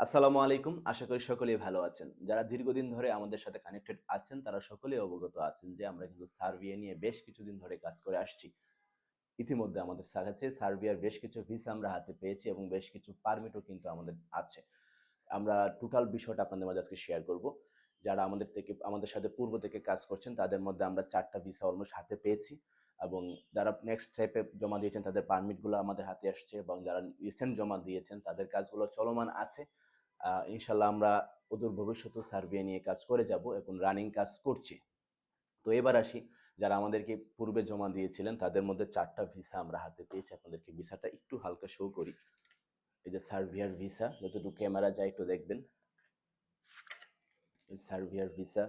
আসসালামু আলাইকুম। আশা করি সকলেই ভালো আছেন। যারা দীর্ঘদিন ধরে আমাদের সাথে কানেক্টেড আছেন, তারা সকলেই অবগত আছেন যে আমরা কিন্তু সার্বিয়া নিয়ে বেশ কিছুদিন ধরে কাজ করে আসছি। ইতিমধ্যে আমাদের কাছে সার্বিয়ার বেশ কিছু ভিসা আমরা হাতে পেয়েছি এবং বেশ কিছু পারমিটও কিন্তু আমাদের আছে। আমরা টোটাল বিষয়টা আপনাদের মাঝে আজকে শেয়ার করব। যারা আমাদের থেকে, আমাদের সাথে পূর্ব থেকে কাজ করছেন, তাদের মধ্যে আমরা চারটা ভিসা অলমোস্ট হাতে পেয়েছি এবং যারা নেক্সট স্টেপে জমা দিয়েছেন, তাদের পারমিটগুলো আমাদের হাতে আসছে এবং যারা রিসেন্ট জমা দিয়েছেন, তাদের কাজগুলো চলমান আছে। ইনশাল্লাহ আমরা অদূর ভবিষ্যতে সার্ভে নিয়ে কাজ করে যাব, এখন রানিং কাজ করছি। তো এবার আসি, যারা আমাদেরকে পূর্বে জমা দিয়েছিলেন, তাদের মধ্যে চারটা ভিসা আমরা হাতে পেয়েছি। আপনাদেরকে ভিসাটা একটু হালকা শো করি। এই যে সার্ভিয়ার ভিসা যতটুকু ক্যামেরা যায় একটু দেখবেন। সার্ভিয়ার ভিসা।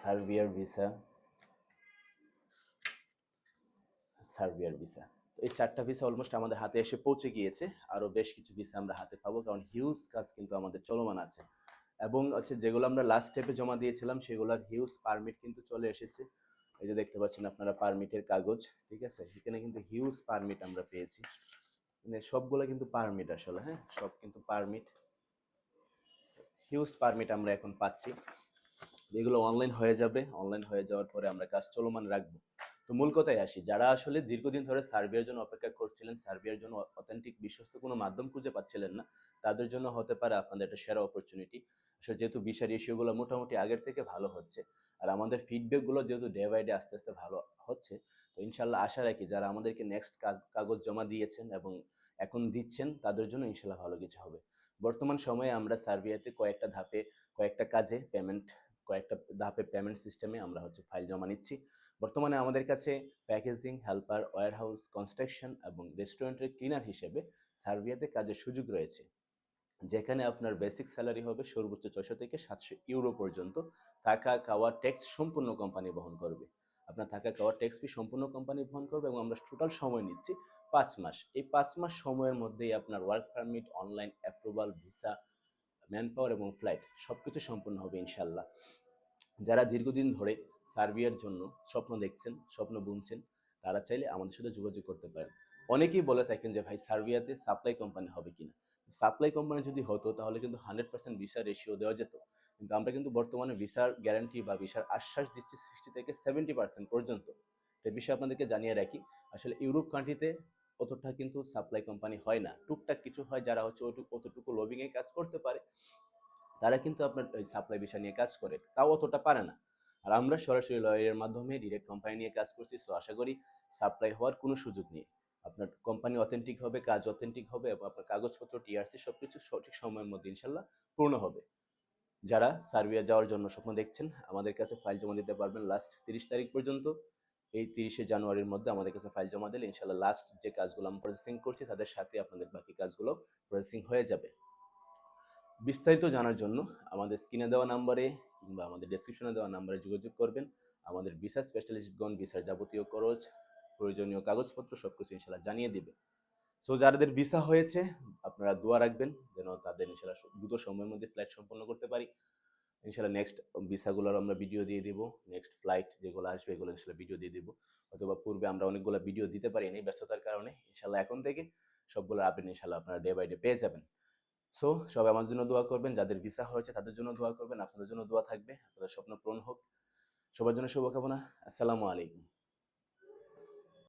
সার্ভিয়ার ভিসা। সার্বিয়ার ভিসা। তো এই চারটা ভিসা অলমোস্ট আমাদের হাতে এসে পৌঁছে গিয়েছে। আরও বেশ কিছু ভিসা আমরা হাতে পাবো, কারণ হিউজ কাজ কিন্তু আমাদের চলমান আছে। এবং হচ্ছে যেগুলো আমরা লাস্ট স্টেপে জমা দিয়েছিলাম, সেগুলোর হিউজ পারমিট কিন্তু চলে এসেছে। এই যে দেখতে পাচ্ছেন আপনারা পারমিটের কাগজ, ঠিক আছে? এখানে কিন্তু হিউজ পারমিট আমরা পেয়েছি। মানে সবগুলো কিন্তু পারমিট আসলে হ্যাঁ? সব কিন্তু পারমিট হিউজ পারমিট আমরা এখন পাচ্ছি। এগুলো অনলাইন হয়ে যাবে। অনলাইন হয়ে যাওয়ার পরে আমরা কাজ চলমান রাখব। তো মূল কথায় আসি, যারা আসলে দীর্ঘদিন ধরে সার্বিয়ার জন্য অপেক্ষা করছিলেন সার্বিয়ার জন্য অথেন্টিক বিশ্বস্ত কোনো মাধ্যম খুঁজে পাচ্ছিলেন না, তাদের জন্য হতে পারে আপনাদের একটা সেরা অপরচুনিটি আসলে যেহেতু বিশার ইস্যুগুলো মোটামুটি আগের থেকে ভালো হচ্ছে, আর আমাদের ফিডব্যাকগুলো যেহেতু ডে বাই ডে আস্তে আস্তে ভালো হচ্ছে, তো ইনশাল্লাহ আশা রাখি যারা আমাদেরকে নেক্সট কাগজ জমা দিয়েছেন এবং এখন দিচ্ছেন, তাদের জন্য ইনশাল্লাহ ভালো কিছু হবে। বর্তমান সময়ে আমরা সার্বিয়াতে কয়েকটা ধাপে, কয়েকটা কাজে পেমেন্ট কয়েকটা ধাপে পেমেন্ট সিস্টেমে আমরা হচ্ছে ফাইল জমা নিচ্ছি। বর্তমানে আমাদের কাছে প্যাকেজিং হেল্পার ওয়ারহাউস কনস্ট্রাকশন এবং রেস্টুরেন্টের ক্লিনার হিসেবে সার্বিয়াতে কাজের সুযোগ রয়েছে। যেখানে আপনার বেসিক স্যালারি হবে সর্বোচ্চ ছয়শো থেকে সাতশো ইউরো পর্যন্ত। থাকা, খাওয়া ট্যাক্স সম্পূর্ণ কোম্পানি বহন করবে। আপনার থাকা খাওয়া ট্যাক্স ফি সম্পূর্ণ কোম্পানি বহন করবে এবং আমরা টোটাল সময় নিচ্ছি পাঁচ মাস। এই পাঁচ মাস সময়ের মধ্যেই আপনার work permit online approval visa man power এবং ফ্লাইট সব কিছু সম্পূর্ণ হবে ইনশাল্লাহ যারা দীর্ঘদিন ধরে সার্বিয়ার জন্য স্বপ্ন দেখছেন, স্বপ্ন বুনছেন, তারা চাইলে আমাদের সাথে যোগাযোগ করতে পারেন। অনেকেই বলে থাকেন যে, ভাই সার্বিয়াতে সাপ্লাই কোম্পানি হবে কিনা? সাপ্লাই কোম্পানি যদি হতো, তাহলে কিন্তু হান্ড্রেড পার্সেন্ট ভিসা রেশিও দেওয়া যেত। কিন্তু আমরা কিন্তু বর্তমানে ভিসার গ্যারান্টি বা ভিসার আশ্বাস দিচ্ছি সিক্সটি থেকে সেভেন্টি পার্সেন্ট পর্যন্ত। এই বিষয়ে আপনাদেরকে জানিয়ে রাখি, আসলে ইউরোপ কান্ট্রিতে অতটা কিন্তু সাপ্লাই কোম্পানি হয় না। টুকটাক কিছু হয় যারা হচ্ছে ওটুকু, অতটুকু লবিংয়ে কাজ করতে পারে, তারা কিন্তু আপনার ওই সাপ্লাই বিষয় নিয়ে কাজ করে, তাও অতটা পারে না। আর আমরা সরাসরি লয়ারের মাধ্যমে ডিরেক্ট কোম্পানি নিয়ে কাজ করছি সো আশা করি সাপ্লাই হওয়ার কোনো সুযোগ নেই। আপনার কোম্পানি অথেন্টিক হবে, কাজ অথেন্টিক হবে, এবং আপনার কাগজপত্র টিআরসি সব কিছু সঠিক সময়ের মধ্যে ইনশাল্লাহ পূর্ণ হবে। যারা সার্বিয়া যাওয়ার জন্য স্বপ্ন দেখছেন, আমাদের কাছে ফাইল জমা দিতে পারবেন লাস্ট তিরিশ তারিখ পর্যন্ত। এই তিরিশে জানুয়ারির মধ্যে আমাদের কাছে ফাইল জমা দিলে ইনশাল্লাহ লাস্ট যে কাজগুলো আমি প্রসেসিং করছি, তাদের সাথে আপনাদের বাকি কাজগুলো প্রসেসিং হয়ে যাবে। বিস্তারিত জানার জন্য আমাদের স্ক্রিনে দেওয়া নাম্বারে কিংবা আমাদের ডেসক্রিপশনে দেওয়া নাম্বারে যোগাযোগ করবেন। আমাদের ভিসা স্পেশালিস্টগণ ভিসার যাবতীয় খরচ, প্রয়োজনীয় কাগজপত্র সব কিছু ইনশাল্লাহ জানিয়ে দিবে। সো যাদের ভিসা হয়েছে, আপনারা দোয়া রাখবেন যেন তাদের ইনশাল্লাহ দ্রুত সময়ের মধ্যে ফ্লাইট সম্পন্ন করতে পারি। ইনশাল্লাহ নেক্সট ভিসাগুলোর আমরা ভিডিও দিয়ে দিব। নেক্সট ফ্লাইট যেগুলো আসবে, এগুলো ইনশাল্লাহ ভিডিও দিয়ে দিব। অথবা পূর্বে আমরা অনেকগুলো ভিডিও দিতে পারি পারিনি ব্যস্ততার কারণে। ইনশাল্লাহ এখন থেকে সবগুলো আপডেট ইনশাল্লাহ আপনারা ডে বাই ডে পেয়ে যাবেন। সো সবাই আমার জন্য দোয়া করবেন। যাদের ভিসা হয়েছে, তাদের জন্য দোয়া করবেন। আপনাদের জন্য দোয়া থাকবে। আপনাদের স্বপ্ন পূরণ হোক। সবার জন্য শুভকামনা। আসসালামু আলাইকুম।